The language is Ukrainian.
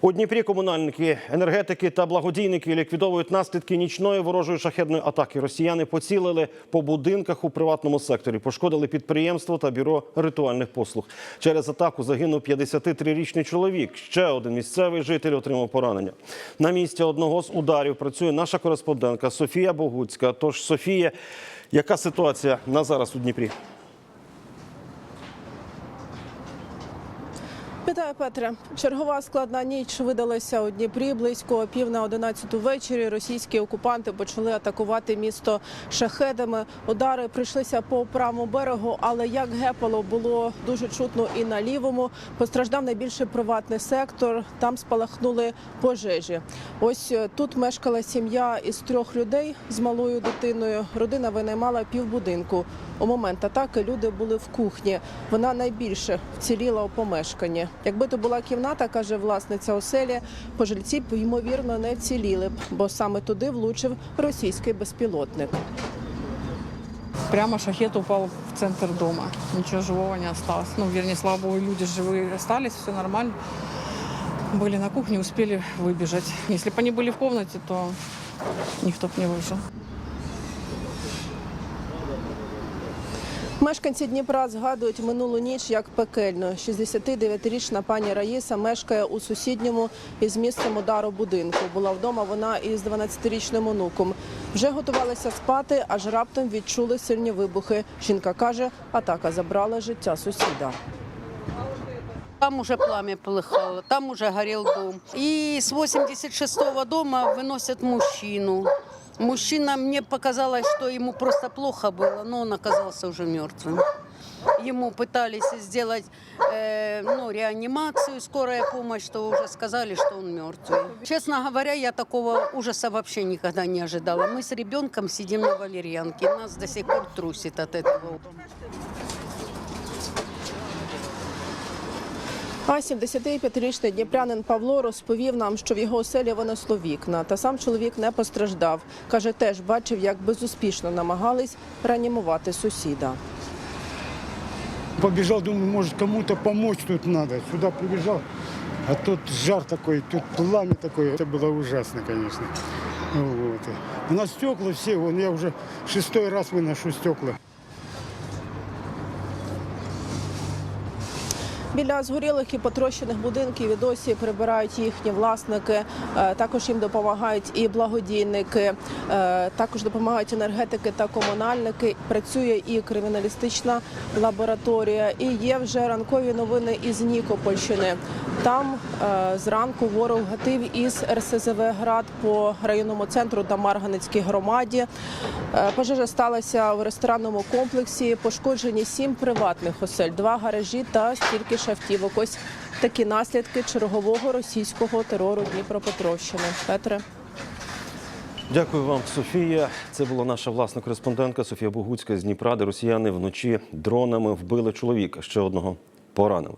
У Дніпрі комунальники, енергетики та благодійники ліквідовують наслідки нічної ворожої шахедної атаки. Росіяни поцілили по будинках у приватному секторі, пошкодили підприємство та бюро ритуальних послуг. Через атаку загинув 53-річний чоловік. Ще один місцевий житель отримав поранення. На місці одного з ударів працює наша кореспондентка Софія Богуцька. Тож, Софія, яка ситуація на зараз у Дніпрі? Вітаю, Петре. Чергова складна ніч видалася у Дніпрі. Близько пів на одинадцяту вечері російські окупанти почали атакувати місто шахедами. Удари прийшлися по правому берегу, але як гепало було дуже чутно і на лівому. Постраждав найбільше приватний сектор. Там спалахнули пожежі. Ось е, тут мешкала сім'я із трьох людей з малою дитиною. Родина винаймала півбудинку. У момент атаки люди були в кухні. Вона найбільше вціліла у помешканні. Якби то була кімната, каже власниця оселі, пожильці б ймовірно не вціліли б, бо саме туди влучив російський безпілотник. Прямо шахет упал в центр дома. Ничего живого не осталось. Ну, вернее, слава богу, люди живые остались, все нормально. Были на кухне, успели выбежать. Если бы они были в комнате, то никто бы не выжил. Мешканці Дніпра згадують минулу ніч як пекельну. 69-річна пані Раїса мешкає у сусідньому із місцем удару будинку. Була вдома вона із 12-річним онуком. Вже готувалися спати, аж раптом відчули сильні вибухи. Жінка каже, атака забрала життя сусіда. Там уже пламя полыхало, там уже горел дом. И с 86-го дома выносят мужчину. Мужчина, мне показалось, что ему просто плохо было, но он оказался уже мертвым. Ему пытались сделать э, ну, реанимацию, скорая помощь, что уже сказали, что он мертвый. Честно говоря, я такого ужаса вообще никогда не ожидала. Мы с ребенком сидим на валерьянке, нас до сих пор трусит от этого. А 75-річний дніпрянин Павло розповів нам, що в його оселі винесло вікна. Та сам чоловік не постраждав. Каже, теж бачив, як безуспішно намагались реанімувати сусіда. Побежал, думаю, может кому-то помочь тут надо. Сюда прибежал, а тут жар такой, тут пламя такое. Это было ужасно, конечно. Вот. У нас стекла все, вон я уже шестой раз выношу стекла. Біля згорілих і потрощених будинків і досі прибирають їхні власники. Е, Також їм допомагають і благодійники, е, також допомагають енергетики та комунальники. Працює і криміналістична лабораторія. І є вже ранкові новини із Нікопольщини. Там е, зранку ворог гатив із РСЗВ град по районному центру та Марганецькій громаді. Пожежа сталася в ресторанному комплексі. Пошкоджені сім приватних осель, два гаражі та стільки ж автівок. Ось такі наслідки чергового російського терору Дніпропетровщини. Петре. Дякую вам, Софія. Це була наша власна кореспондентка Софія Богуцька з Дніпра, де росіяни вночі дронами вбили чоловіка. Ще одного поранили.